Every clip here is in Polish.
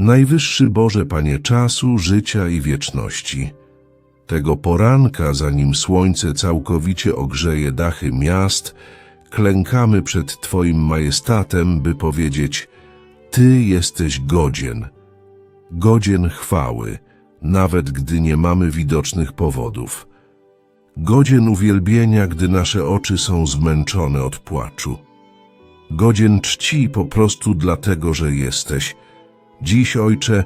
Najwyższy Boże Panie czasu, życia i wieczności, tego poranka, zanim słońce całkowicie ogrzeje dachy miast, klękamy przed Twoim majestatem, by powiedzieć: Ty jesteś godzien, godzien chwały, nawet gdy nie mamy widocznych powodów. Godzien uwielbienia, gdy nasze oczy są zmęczone od płaczu. Godzien czci po prostu dlatego, że jesteś. Dziś, Ojcze,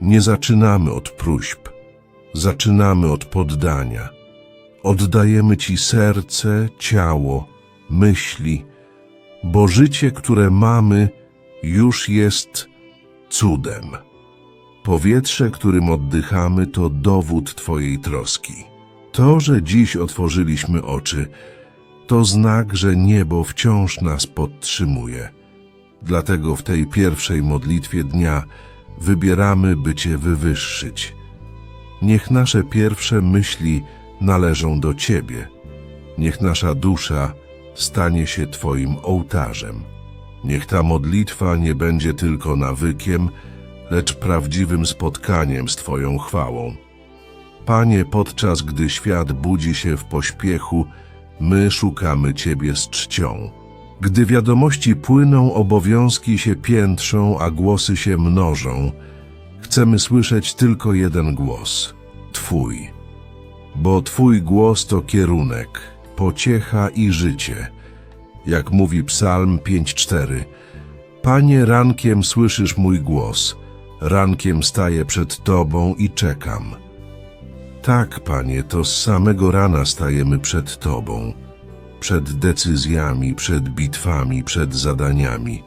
nie zaczynamy od próśb, zaczynamy od poddania. Oddajemy Ci serce, ciało, myśli, bo życie, które mamy, już jest cudem. Powietrze, którym oddychamy, to dowód Twojej troski. To, że dziś otworzyliśmy oczy, to znak, że niebo wciąż nas podtrzymuje. Dlatego w tej pierwszej modlitwie dnia wybieramy, by Cię wywyższyć. Niech nasze pierwsze myśli należą do Ciebie. Niech nasza dusza stanie się Twoim ołtarzem. Niech ta modlitwa nie będzie tylko nawykiem, lecz prawdziwym spotkaniem z Twoją chwałą. Panie, podczas gdy świat budzi się w pośpiechu, my szukamy Ciebie z czcią. Gdy wiadomości płyną, obowiązki się piętrzą, a głosy się mnożą, chcemy słyszeć tylko jeden głos Twój. Bo Twój głos to kierunek, pociecha i życie. Jak mówi Psalm 5:4. Panie, rankiem słyszysz mój głos, rankiem staję przed Tobą i czekam. Tak, Panie, to z samego rana stajemy przed Tobą, przed decyzjami, przed bitwami, przed zadaniami.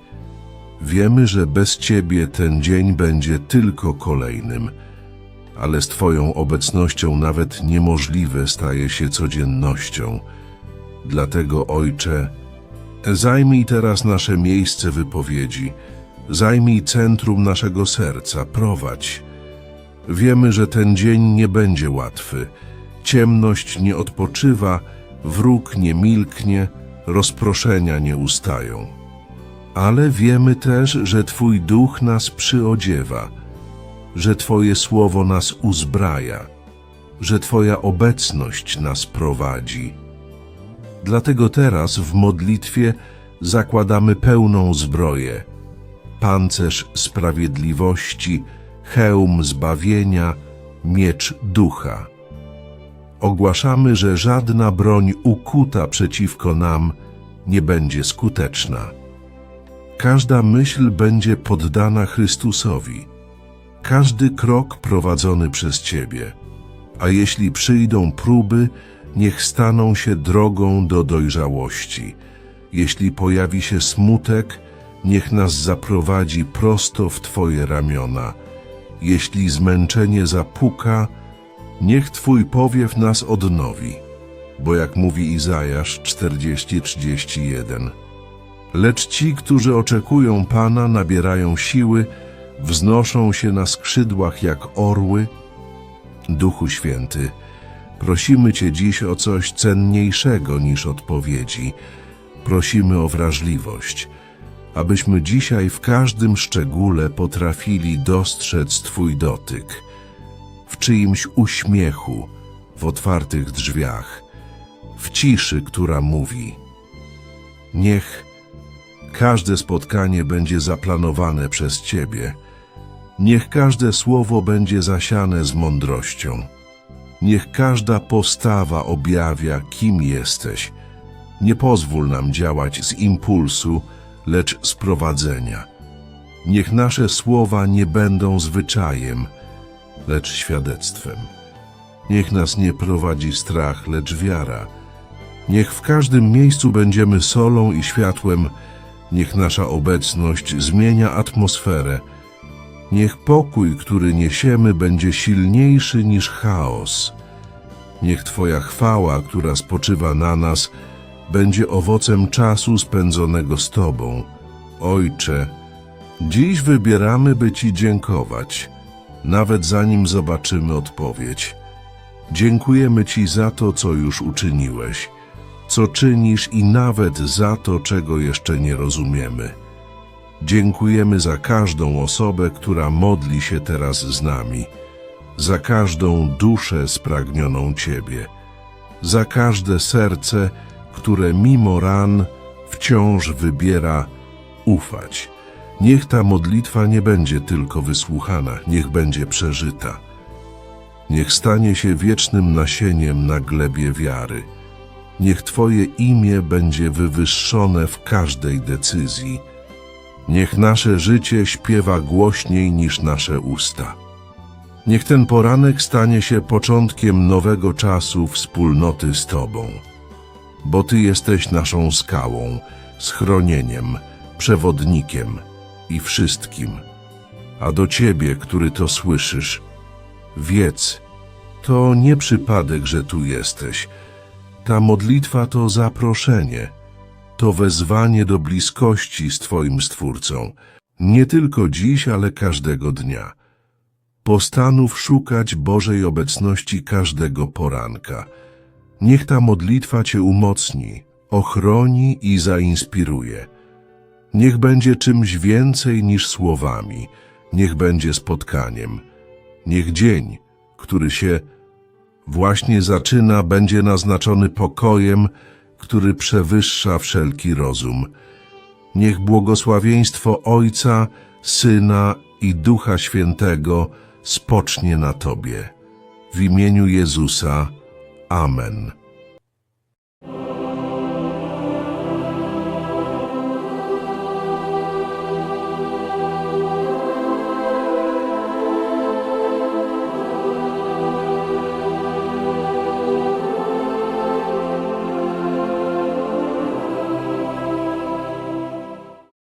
Wiemy, że bez Ciebie ten dzień będzie tylko kolejnym, ale z Twoją obecnością nawet niemożliwe staje się codziennością. Dlatego, Ojcze, zajmij teraz nasze miejsce wypowiedzi, zajmij centrum naszego serca, prowadź. Wiemy, że ten dzień nie będzie łatwy. Ciemność nie odpoczywa, wróg nie milknie, rozproszenia nie ustają. Ale wiemy też, że Twój duch nas przyodziewa, że Twoje słowo nas uzbraja, że Twoja obecność nas prowadzi. Dlatego teraz w modlitwie zakładamy pełną zbroję, pancerz sprawiedliwości, hełm zbawienia, miecz ducha. Ogłaszamy, że żadna broń ukuta przeciwko nam nie będzie skuteczna. Każda myśl będzie poddana Chrystusowi, każdy krok prowadzony przez Ciebie. A jeśli przyjdą próby, niech staną się drogą do dojrzałości. Jeśli pojawi się smutek, niech nas zaprowadzi prosto w Twoje ramiona. Jeśli zmęczenie zapuka, niech Twój powiew nas odnowi. Bo jak mówi Izajasz 40:31, lecz ci, którzy oczekują Pana, nabierają siły, wznoszą się na skrzydłach jak orły. Duchu Święty, prosimy Cię dziś o coś cenniejszego niż odpowiedzi. Prosimy o wrażliwość, abyśmy dzisiaj w każdym szczególe potrafili dostrzec Twój dotyk, czyimś uśmiechu, w otwartych drzwiach, w ciszy, która mówi: Niech każde spotkanie będzie zaplanowane przez Ciebie. Niech każde słowo będzie zasiane z mądrością. Niech każda postawa objawia, kim jesteś. Nie pozwól nam działać z impulsu, lecz z prowadzenia. Niech nasze słowa nie będą zwyczajem, lecz świadectwem. Niech nas nie prowadzi strach, lecz wiara. Niech w każdym miejscu będziemy solą i światłem, niech nasza obecność zmienia atmosferę. Niech pokój, który niesiemy, będzie silniejszy niż chaos. Niech Twoja chwała, która spoczywa na nas, będzie owocem czasu spędzonego z Tobą. Ojcze, dziś wybieramy, by Ci dziękować, nawet zanim zobaczymy odpowiedź. Dziękujemy Ci za to, co już uczyniłeś, co czynisz i nawet za to, czego jeszcze nie rozumiemy. Dziękujemy za każdą osobę, która modli się teraz z nami, za każdą duszę spragnioną Ciebie, za każde serce, które mimo ran wciąż wybiera ufać. Niech ta modlitwa nie będzie tylko wysłuchana, niech będzie przeżyta. Niech stanie się wiecznym nasieniem na glebie wiary. Niech Twoje imię będzie wywyższone w każdej decyzji. Niech nasze życie śpiewa głośniej niż nasze usta. Niech ten poranek stanie się początkiem nowego czasu wspólnoty z Tobą, bo Ty jesteś naszą skałą, schronieniem, przewodnikiem i wszystkim. A do Ciebie, który to słyszysz, wiedz, to nie przypadek, że tu jesteś. Ta modlitwa to zaproszenie, to wezwanie do bliskości z Twoim Stwórcą, nie tylko dziś, ale każdego dnia. Postanów szukać Bożej obecności każdego poranka. Niech ta modlitwa Cię umocni, ochroni i zainspiruje. Niech będzie czymś więcej niż słowami, niech będzie spotkaniem. Niech dzień, który się właśnie zaczyna, będzie naznaczony pokojem, który przewyższa wszelki rozum. Niech błogosławieństwo Ojca, Syna i Ducha Świętego spocznie na Tobie. W imieniu Jezusa. Amen.